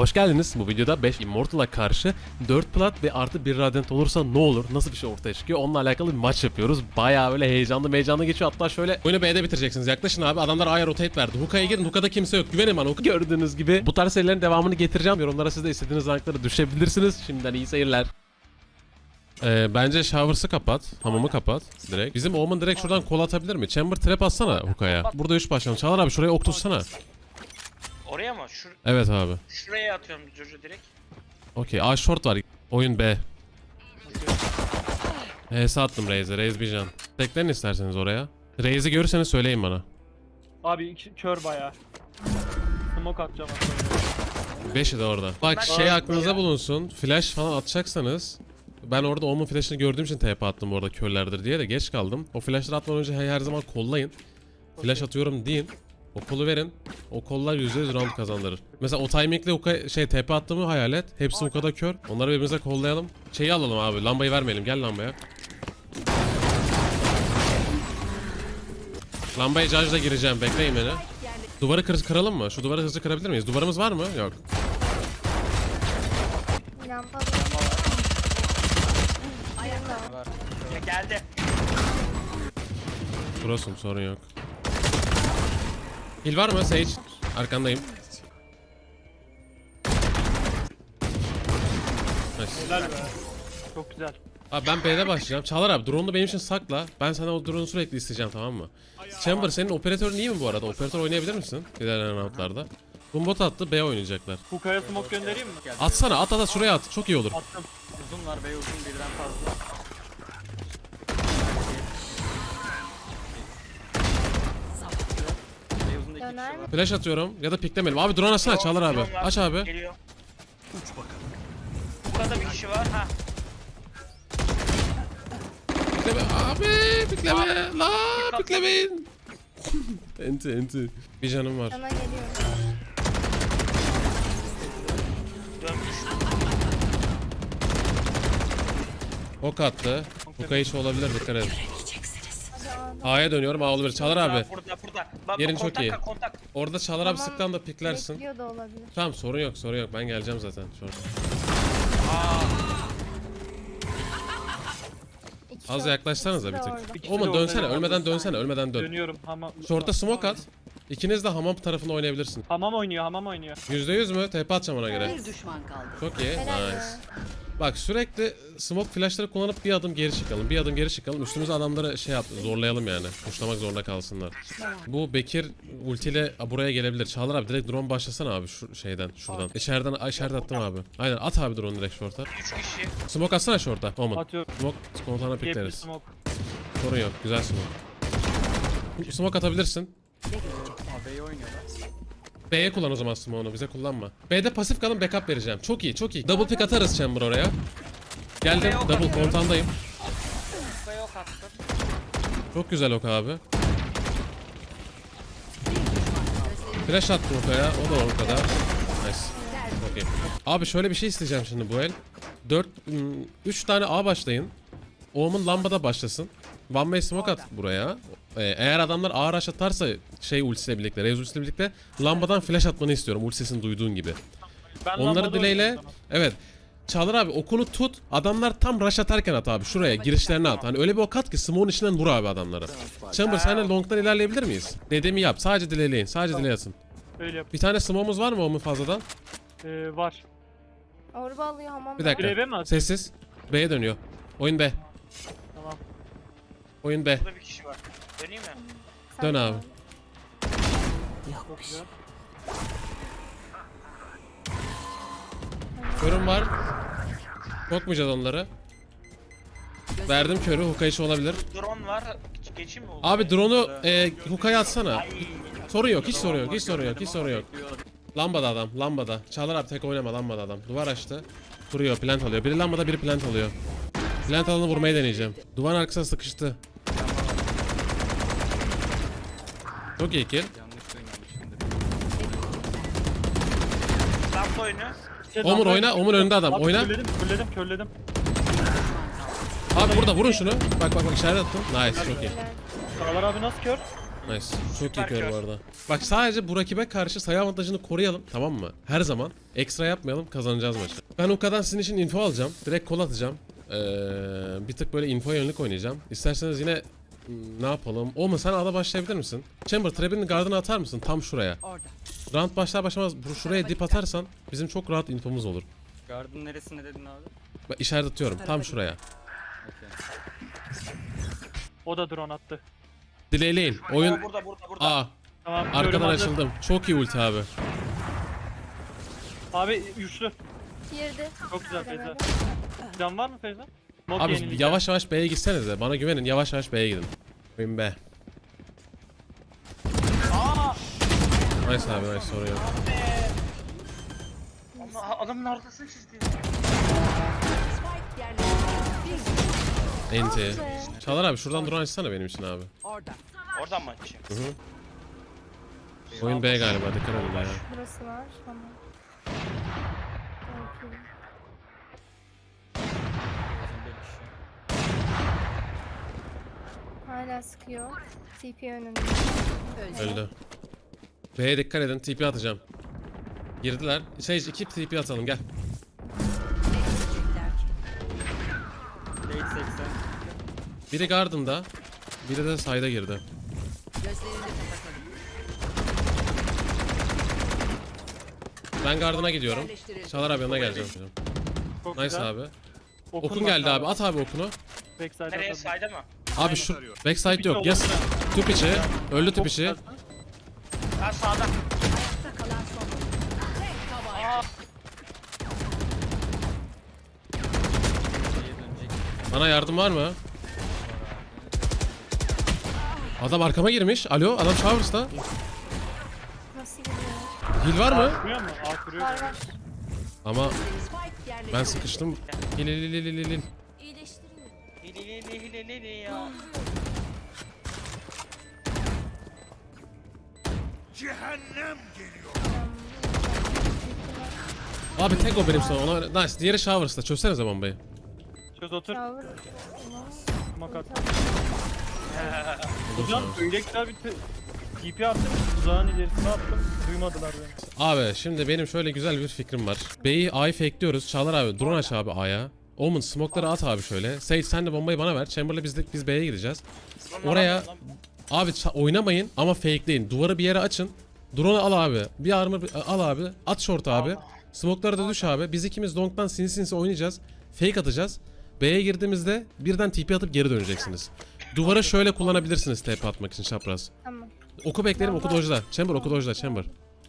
Hoş geldiniz. Bu videoda 5 Immortal'a karşı 4 plat ve artı 1 Radiant olursa ne olur? Nasıl bir şey ortaya çıkıyor? Onunla alakalı bir maç yapıyoruz. Bayağı böyle heyecanlı heyecanlı geçiyor. Hatta şöyle oyunu B'de bitireceksiniz. Yaklaşın abi. Adamlar A'ya rotate verdi. Hookah'ya girin. Hookah'da kimse yok. Güvenin bana. Hookah gördüğünüz gibi. Bu tarz serilerin devamını getireceğim. Yorumlara siz de istediğiniz rankları düşebilirsiniz. Şimdiden iyi seyirler. Ee, bence shower'sı kapat. Hamamı kapat direkt. Bizim Omen direkt şuradan kol atabilir mi? Chamber trap atsana Hookah'ya. Burada 3 başlayalım. Çağlar abi şuraya ok tutsana. Oraya mı? Şur Evet abi. şuraya atıyorum Jojo direkt. Okey. A short var. Oyun B. HS attım Raze'e. Raze bir can. Teklerin isterseniz oraya. Raze'i görürseniz söyleyin bana. Abi iki kör bayağı. Smoke atacağım aslında. 5'i de orada. Bak Ben- şey aklınıza bulunsun. Flash falan atacaksanız ben orada Omen flash'ını gördüğüm için TP attım orada körlerdir diye de geç kaldım. O flash'ları atmadan önce her, her zaman kollayın. Flash atıyorum deyin. O kolu verin. O kollar %100 round kazandırır. Mesela o timingle o şey TP attığımı hayal et. Hepsi o kadar kör. Onları birbirimize kollayalım. Şeyi alalım abi. Lambayı vermeyelim. Gel lambaya. Lambaya charge'la gireceğim. Bekleyin beni. Duvarı kır kıralım mı? Şu duvarı hızlı kırabilir miyiz? Duvarımız var mı? Yok. Lampa Ya geldi. Prosum sorun yok. Heal var mı Sage? Arkandayım. Nice. Helal be. Çok güzel. Abi ben B'de başlayacağım. Çağlar abi drone'u benim için sakla. Ben sana o drone'u sürekli isteyeceğim tamam mı? Chamber senin operatörün iyi mi bu arada? Operatör oynayabilir misin? İlerleyen roundlarda. Bombot attı B oynayacaklar. Hukaya smoke göndereyim mi? Atsana at at at şuraya at. Çok iyi olur. Attım. Uzun var be uzun birden fazla. Döner mi? Flash atıyorum ya da piklemeyelim. Abi drone açsana Çağlar abi. Drone var. Aç abi. Geliyor. Uç bakalım. Burada bir kişi var. Ha. Pikleme abi pikleme. La piklemeyin. enti enti. Bir canım var. Sana geliyorum. Dönmüş. Ok attı. Bu kayışı olabilir dikkat edin. A'ya dönüyorum A olabilir. Çalar abi. Burada burada. Bak, Yerin çok kontak iyi. Kontak. Orada Çalar abi Tamam. sıktan da piklersin. Bekliyor da olabilir. Tamam sorun yok sorun yok. Ben geleceğim zaten. Sorun. İki Az short, yaklaşsanıza bir ikisi de tık. orada. İkisi de Oğlum orada dönsene. Ölmeden dönsene. Ölmeden dön. Dönüyorum hamam. Short'a smoke at. İkiniz de hamam tarafında oynayabilirsin. Hamam oynuyor hamam oynuyor. %100 mü? TP atacağım ona göre. Bir düşman kaldı. Çok iyi. Helal Nice. Bak sürekli smoke flashları kullanıp bir adım geri çıkalım. Bir adım geri çıkalım. Üstümüze adamları şey yap zorlayalım yani. Kuşlamak zorunda kalsınlar. Bu Bekir ultiyle buraya gelebilir. Çağlar abi direkt drone başlasana abi şu şeyden şuradan. İçeriden içeride attım abi. Aynen at abi drone direkt short'a. Üç kişi. Smoke atsana short'a. Omen. Atıyorum. Smoke spontane Gap bir pikleriz. smoke. Sorun yok. Güzel smoke. Smoke atabilirsin. Oynuyorlar. B'ye kullan o zaman smoke'unu. Bize kullanma. B'de pasif kalın backup vereceğim. Çok iyi çok iyi. Double pick atarız chamber oraya. Geldim. Ok Double atıyorum. kontandayım. Attım. Çok güzel ok abi. Flash attım okaya. O da ortada. Nice. Çok iyi. Abi şöyle bir şey isteyeceğim şimdi bu el. 4 3 tane A başlayın. Oğum'un lambada başlasın. One way smoke at buraya. Ee, eğer adamlar A rush atarsa şey ultisiyle birlikte, Raze ultisiyle birlikte lambadan flash atmanı istiyorum ultisini duyduğun gibi. Ben Onları dileyle evet. Çağlar abi okunu tut. Adamlar tam rush atarken at abi. Şuraya girişlerine at. Hani öyle bir ok at ki smoke'un içinden vur abi adamları. Chamber senle long'dan ilerleyebilir miyiz? Dediğimi yap. Sadece dileyin. Sadece delay atın. Öyle yap. Bir tane smoke'umuz var mı onun fazladan? Ee, var. Orba alıyor hamam. Bir dakika. Greve mi? Sessiz. B'ye dönüyor. Oyun B. Tamam. Oyun B. Burada bir kişi var. Döneyim mi? Dön abi. Çok güzel. Körüm var. Sokmayacağız onları. Verdim körü. Hukayışı olabilir. Drone var. Geç- Geçeyim mi? Abi drone'u e, hukaya atsana. Sorun yok. Hiç sorun yok. Hiç sorun yok. Hiç sorun yok. Lambada adam. Lambada. Çağlar abi tek oynama lambada adam. Duvar açtı. Kuruyor. Plant alıyor. Biri lambada biri plant alıyor. Plant alanı vurmayı deneyeceğim. Duvarın arkasına sıkıştı. Çok iyi kill. Yanlış oyunu. Şey, Omur lamba- oyna. Omur önünde adam. Abi Oyna. Körledim, körledim, körledim. Abi burada vurun şunu. Bak bak bak işaret attım. Nice çok iyi. Çağlar abi nasıl kör? Nice. Çok iyi kör bu arada. Bak sadece bu rakibe karşı sayı avantajını koruyalım tamam mı? Her zaman. Ekstra yapmayalım kazanacağız maçı. Ben o kadar sizin için info alacağım. Direkt kol atacağım. Ee, bir tık böyle info yönelik oynayacağım. İsterseniz yine hmm, ne yapalım? Olma sen ada başlayabilir misin? Chamber Trap'in gardını atar mısın? Tam şuraya. Orada. Round başlar başlamaz bu- şuraya dip atarsan bizim çok rahat infomuz olur. Garden neresinde dedin abi? Bak işaret atıyorum tam şuraya. O da drone attı. Dileğleyin. Oyun burada burada burada. Aa Tamam. körüm arkadan hazır. açıldım. Çok iyi ulti abi. Abi üçlü. Girdi. Çok güzel. Feyza. Can var mı Feyza? Mod Abi yenileyeceğim. yavaş yavaş B'ye gitsenize. Bana güvenin. Yavaş yavaş B'ye gidin. Oyun B. Nice abi nice yok. Ama adamın arkasını çizdi. Enti. be. Çağlar abi şuradan drone açsana benim için abi. Orada. Oradan mı açayım? Oyun B galiba dikkat edin ya. Burası var. Tamam. Okey. Hala sıkıyor. TP önünde. Öldü. B'ye dikkat edin. TP atacağım. Girdiler. Sage 2 TP atalım gel. Late 80. Biri Garden'da. Biri de side'a girdi. Ben Garden'a gidiyorum. Çağlar abi yanına geleceğim. Çok Nice güzel. abi. Okun geldi abi. At abi okunu. Backside Nereye atadım. sayda mı? Abi şu backside yok. Yes. Tüp içi. Öldü tüp içi. Ha sağda. Bana yardım var mı? Adam arkama girmiş. Alo adam Showers'ta. Heal var mı? Mu? Aa. Ama ben sıkıştım. Hil hil hil hil hil hil. İyileştiriyor. Hileli hileli ya. Abi tek o benim sonra. Ona... Nice. Diğeri Showers'ta. Çözsenize bombayı. Çöz otur. Tower. Smoke at. Olur Hocam Showers. öyle güzel bir te- TP attım. Uzağın ilerisine attım. Duymadılar beni. Abi şimdi benim şöyle güzel bir fikrim var. B'yi A'yı fakeliyoruz. Çağlar abi drone aç abi A'ya. Omen smoke'ları at abi şöyle. Sage sen de bombayı bana ver. Chamber'la biz, de, biz B'ye gideceğiz. Oraya abi oynamayın ama fakeleyin. Duvarı bir yere açın. Drone'u al abi. Bir armor al abi. At short abi. Smoke'lara da düş abi. Biz ikimiz long'dan sinsi sinsi oynayacağız. Fake atacağız. B'ye girdiğimizde birden TP atıp geri döneceksiniz. Duvara şöyle kullanabilirsiniz TP atmak için çapraz. Tamam. Oku beklerim oku dojda. Chamber oku dojda chamber.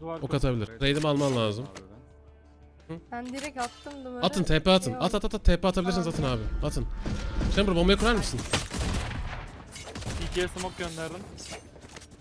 Duvar Ok atabilir. Raid'imi alman lazım. Ben. Direkt attım duvara. Atın TP atın. At at at at TP atabilirsiniz atın abi. Atın. Chamber bombayı kurar mısın? TP'ye smoke gönderdim.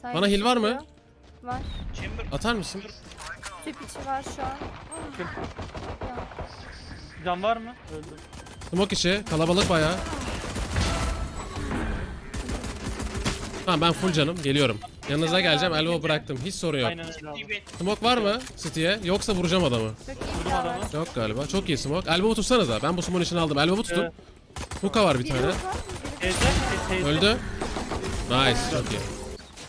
Side Bana heal var mı? çıkıyor. Var. Chamber. Atar mısın? Tüp içi var şu an. Can var mı? Öldü. Smoke içi. Kalabalık bayağı. Tamam ben full canım. Geliyorum. Yanınıza geleceğim. Elbow bıraktım. Hiç sorun yok. Aynen öyle abi. İyi Smoke var mı City'ye? Yoksa vuracağım adamı. Çok iyi Vurdum silah adamı. Yok galiba. Çok iyi smoke. Elbow'u tutsanıza. Ben bu smoke'un içine aldım. Elbow'u tutun. Evet. Var bir tane. Teyze. Teyze. Öldü. Nice. Çok iyi.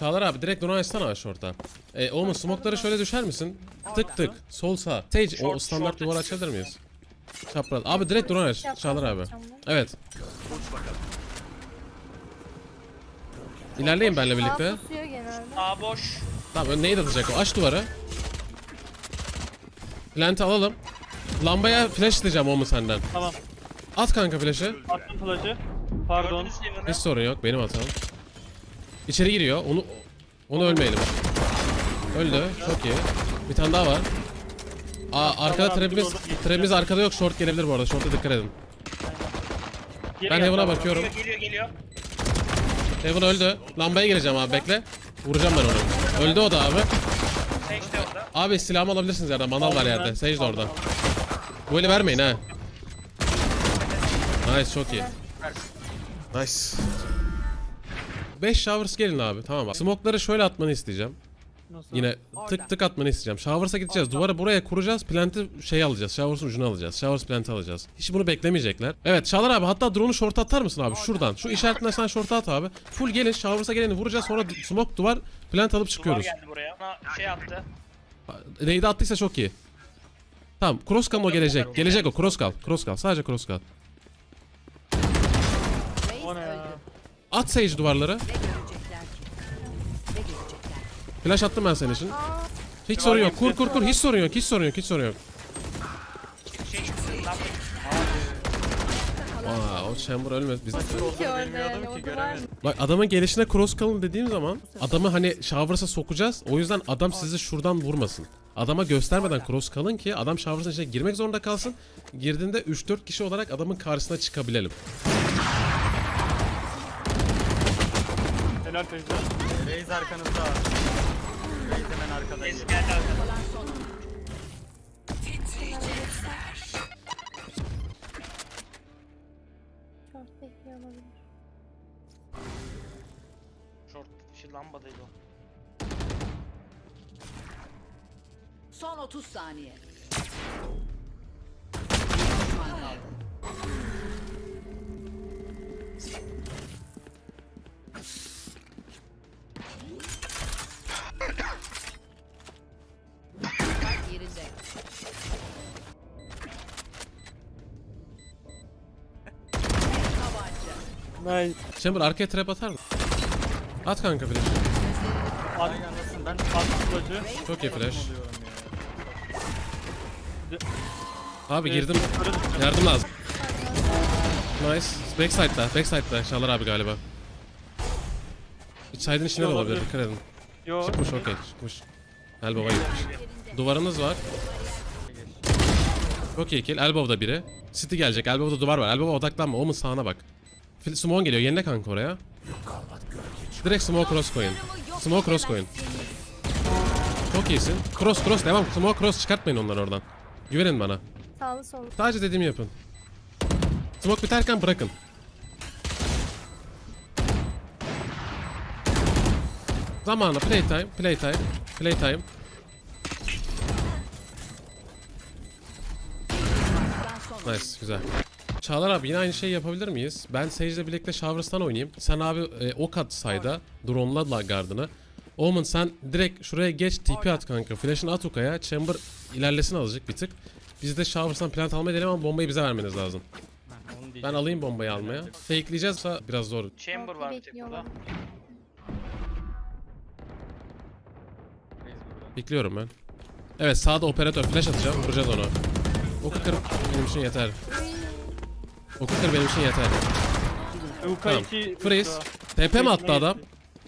Çağlar abi direkt drone açsana şorta. E, Omen smoke'ları şöyle düşer misin? Tık tık. Sol sağ. Sage o standart duvar açabilir miyiz? Çapraz. Abi direkt drone aç. Çağlar abi. Evet. İlerleyin benimle birlikte. Sağ pusuyor genelde. Sağ boş. Tamam ön neyi atacak o? Aç duvarı. Plant'i alalım. Lambaya flash isteyeceğim o mu senden? Tamam. At kanka flash'ı. Attım flash'ı. Pardon. Gördünüz. Hiç sorun yok benim hatam. İçeri giriyor. Onu onu ölmeyelim. Öldü. Çok iyi. Bir tane daha var. Aa arkada trapimiz trapimiz arkada yok. Short gelebilir bu arada. Short'a dikkat edin. Ben Heaven'a tamam. bakıyorum. Geliyor geliyor geliyor. Heaven öldü. Lambaya gireceğim abi bekle. Vuracağım ben onu. Öldü o da abi. Sage de orada. Abi silahımı alabilirsiniz yerden. Manal var yerde. Sage de orada. Bu eli vermeyin ha. Nice çok iyi. Nice. 5 showers gelin abi tamam bak. Smoke'ları şöyle atmanı isteyeceğim. Nasıl? Yine tık tık atmanı isteyeceğim. Showers'a gideceğiz. Duvara buraya kuracağız. Plant'i şey alacağız. Showers'ın ucunu alacağız. Showers plant'i alacağız. Hiç bunu beklemeyecekler. Evet Çağlar abi hatta drone'u short atar mısın abi? Şuradan. Şu işaretinden sen short at abi. Full gelin. Showers'a geleni vuracağız. Sonra smoke duvar plant alıp Duvar çıkıyoruz. geldi buraya. Ona şey attı. Neydi attıysa çok iyi. Tamam cross kal o gelecek. Gelecek o cross kal. Cross kal. Sadece cross kal. At Sage duvarları. Flash attım ben senin için. Hiç sorun yok. Kur kur kur. Hiç sorun yok. Hiç sorun yok. Hiç sorun yok. Aa o chamber ölmez. Biz... Bilmiyordum ki, göremedim. Bak adamın gelişine cross kalın dediğim zaman adamı hani showers'a sokacağız. O yüzden adam sizi şuradan vurmasın. Adama göstermeden cross kalın ki adam showers'ın içine girmek zorunda kalsın. Girdiğinde 3-4 kişi olarak adamın karşısına çıkabilelim. Helal teyze. Reis arkanızda. Reis hemen arkada. Reis geldi arkadan. Çok bekliyor olabilir. Short şey lambadaydı o. Son 30 saniye. Bir düşman kaldı. Nice. Chamber arkaya trap atar mı? At kanka flash. At, Gelmesin ben at kılıcı. Çok iyi flash. Abi girdim. Yardım lazım. Nice. Backside'da. Backside'da. Şalar abi galiba. İç side'in içinde de olabilir. Dikkat edin. Yo. Çıkmış okey. Çıkmış. El baba gitmiş. Duvarınız var. Çok iyi kill. Elbow'da biri. City gelecek. Elbow'da duvar var. Elbow'a odaklanma. Omun sağına bak. Smoke geliyor. Yenile kanka oraya. Direkt smoke cross koyun. Smoke cross koyun. Çok iyisin. Cross cross devam. Smoke cross çıkartmayın onları oradan. Güvenin bana. Sağlı sollu. Sadece dediğimi yapın. Smoke biterken bırakın. Zamanla playtime, playtime, playtime. Nice, güzel. Çağlar abi yine aynı şeyi yapabilir miyiz? Ben Sage'le birlikte Showers'tan oynayayım. Sen abi e, ok at sayda. Drone'la la gardını. Omen sen direkt şuraya geç TP at kanka. Flash'ını at Uka'ya. Chamber ilerlesin azıcık bir tık. Biz de Showers'tan plant almaya deneyelim ama bombayı bize vermeniz lazım. Ben alayım bombayı almaya. Fakeleyeceğiz biraz zor. Chamber var bir tek burada. Bekliyorum ben. Evet sağda operatör flash atacağım. Vuracağız onu. Oku kır benim için yeter. Oku kır benim için yeter. Uka Tamam. içi. Freeze. TP mi attı adam?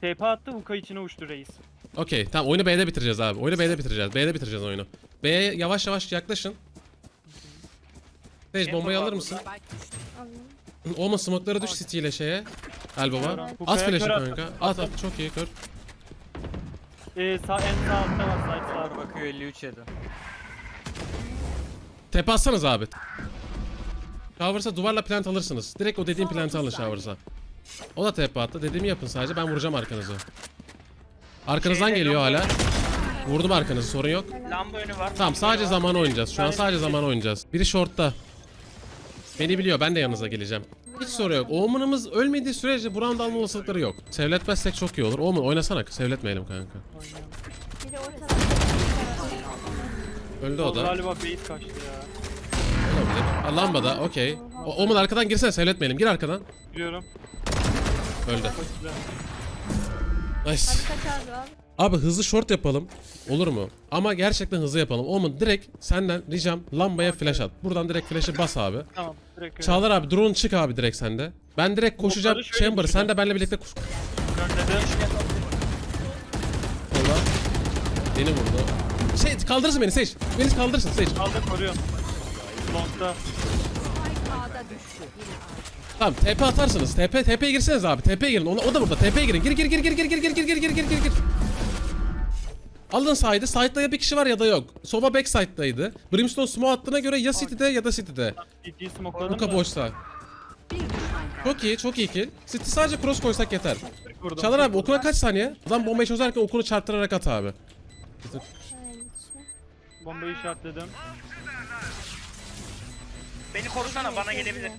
TP attı Uka içine uçtu reis. Okey tamam oyunu B'de bitireceğiz abi. Oyunu B'de bitireceğiz. B'de bitireceğiz oyunu. B'ye yavaş yavaş yaklaşın. Sage bombayı alır mısın? Olma smoke'lara düş City ile şeye. Elbow'a. Tamam. At Kuka'ya flash'ı kör kanka. At at çok iyi kör. Ee, sağ, en sağ altta var side sağ. Bakıyor 53 yedi. Tepe atsanız abi. Showers'a duvarla plant alırsınız. Direkt o dediğim plant'ı alın Showers'a. O da tepe attı. Dediğimi yapın sadece. Ben vuracağım arkanızı. Arkanızdan Şeyde geliyor yok. hala. Vurdum arkanızı sorun yok. Lamba önü var. Tamam sadece zaman oynayacağız. Şu an sadece zaman oynayacağız. Biri short'ta. Beni biliyor. Ben de yanınıza geleceğim. Hiç soru yok. Omen'ımız ölmediği sürece bu round alma olasılıkları yok. Sevletmezsek çok iyi olur. Omen oynasana. Sevletmeyelim kanka. Öldü o da. Galiba base kaçtı ya. Ha, Lambada okey. O- Omen arkadan girsene sevletmeyelim. Gir arkadan. Biliyorum. Öldü. Nice. Hadi kaçardı abi. Abi hızlı short yapalım. Olur mu? Ama gerçekten hızlı yapalım. Omen direkt senden ricam lambaya flash at. Buradan direkt flash'ı bas abi. Tamam. Direkt öyle. Çağlar abi drone çık abi direkt sende. Ben direkt koşacağım. Şöyle Chamber sen de benimle birlikte koş. Önledim. Sola. Beni vurdu. Şey kaldırırsın beni Sage. Beni kaldırırsın Sage. Aldım koruyorum. Long'da. Tamam TP atarsınız. TP TP'ye girseniz abi. TP'ye girin. Ona, o da burada. TP'ye girin. Gir gir gir gir gir gir gir gir gir gir gir gir gir. Alın side'ı. Side'da ya bir kişi var ya da yok. Sova backside'daydı. Brimstone smoke attığına göre ya City'de ya da City'de. Luka kaldı. Çok iyi, çok iyi kill. City sadece cross koysak yeter. Çağlar abi okuna kaç saniye? Adam bombayı çözerken okunu çarptırarak at abi. Bombayı işaretledim. Beni korusana bana Gezdi. gelebilir.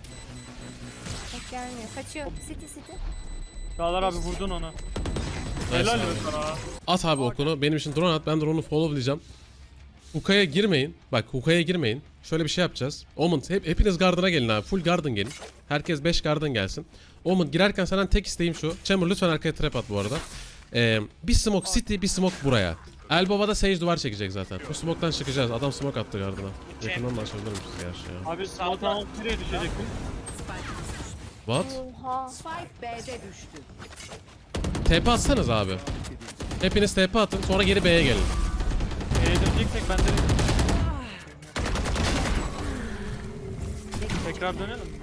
Bak gelmiyor. Kaçıyor. City city. Çağlar abi vurdun onu. Helal be sana. At abi okunu. Benim için drone at. Ben drone'u followlayacağım. Hukaya girmeyin. Bak hukaya girmeyin. Şöyle bir şey yapacağız. Omen hep, hepiniz garden'a gelin abi. Full garden gelin. Herkes 5 garden gelsin. Omen girerken senden tek isteğim şu. Chamber lütfen arkaya trap at bu arada. Ee, bir smoke city bir smoke buraya. Elbow'a Sage duvar çekecek zaten. Bu smoke'tan çıkacağız. Adam smoke attı garden'a. Yakından da açabilir misiniz gerçi ya? Abi Smoke'tan nereye düşecektin? What? Oha. Spike B'de düştü. TP atsanız abi. Hepiniz TP atın sonra geri B'ye gelin. E'ye döneceksek ben de... Tekrar dönelim mi?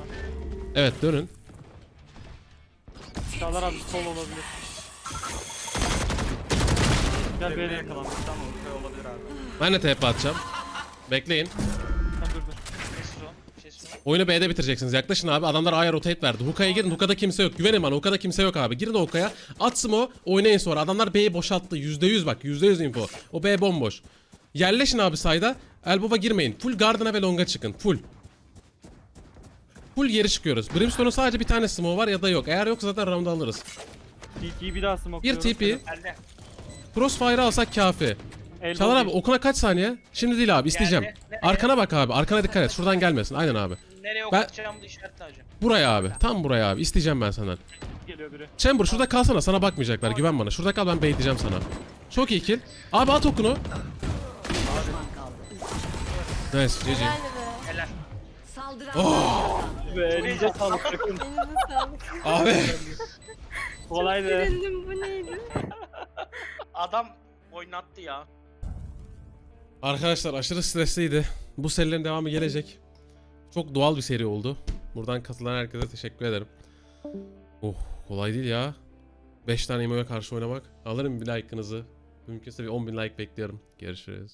Evet dönün. Çağlar abi sol olabilir. Gel B'de yakalanmış. Tamam ortaya olabilir abi. Ben de TP atacağım. Bekleyin. Sen dur dur. Sessiz ol. Sessiz ol. Oyunu B'de bitireceksiniz. Yaklaşın abi. Adamlar A'ya rotate verdi. Huka'ya girin. Huka'da kimse yok. Güvenin bana. Huka'da kimse yok abi. Girin o Huka'ya. Atsın o. Oynayın sonra. Adamlar B'yi boşalttı. %100 bak. %100 info. O B bomboş. Yerleşin abi sayda. Elbow'a girmeyin. Full Garden'a ve Long'a çıkın. Full. Full geri çıkıyoruz. Brimstone'un sadece bir tane smoke var ya da yok. Eğer yoksa zaten round alırız. TP'yi bir daha Bir smokluyoruz. TP. Crossfire alsak kafi. Elbow Çalar abi okuna kaç saniye? Şimdi değil abi isteyeceğim. Nereye? Arkana bak abi. Arkana dikkat et. Şuradan gelmesin. Aynen abi. Nereye Ben- okutacağımı da işaretle hacı. Buraya abi. Tam buraya abi. İsteyeceğim ben senden. geliyor biri. Chamber şurada kalsana sana bakmayacaklar güven bana. Şurada kal ben baitleyeceğim sana. Çok iyi kill. Abi at okunu. Nice GG. Helal be. Helal. Saldıran Ve elinize sağlık takım. Elinize sağlık. Abi. Kolaydı. Sevindim bu neydi? Adam oynattı ya. Arkadaşlar aşırı stresliydi. Bu serilerin devamı gelecek. Çok doğal bir seri oldu. Buradan katılan herkese teşekkür ederim. Oh kolay değil ya. 5 tane emo'ya karşı oynamak. Alırım bir like'ınızı. Mümkünse bir 10.000 like bekliyorum. Görüşürüz.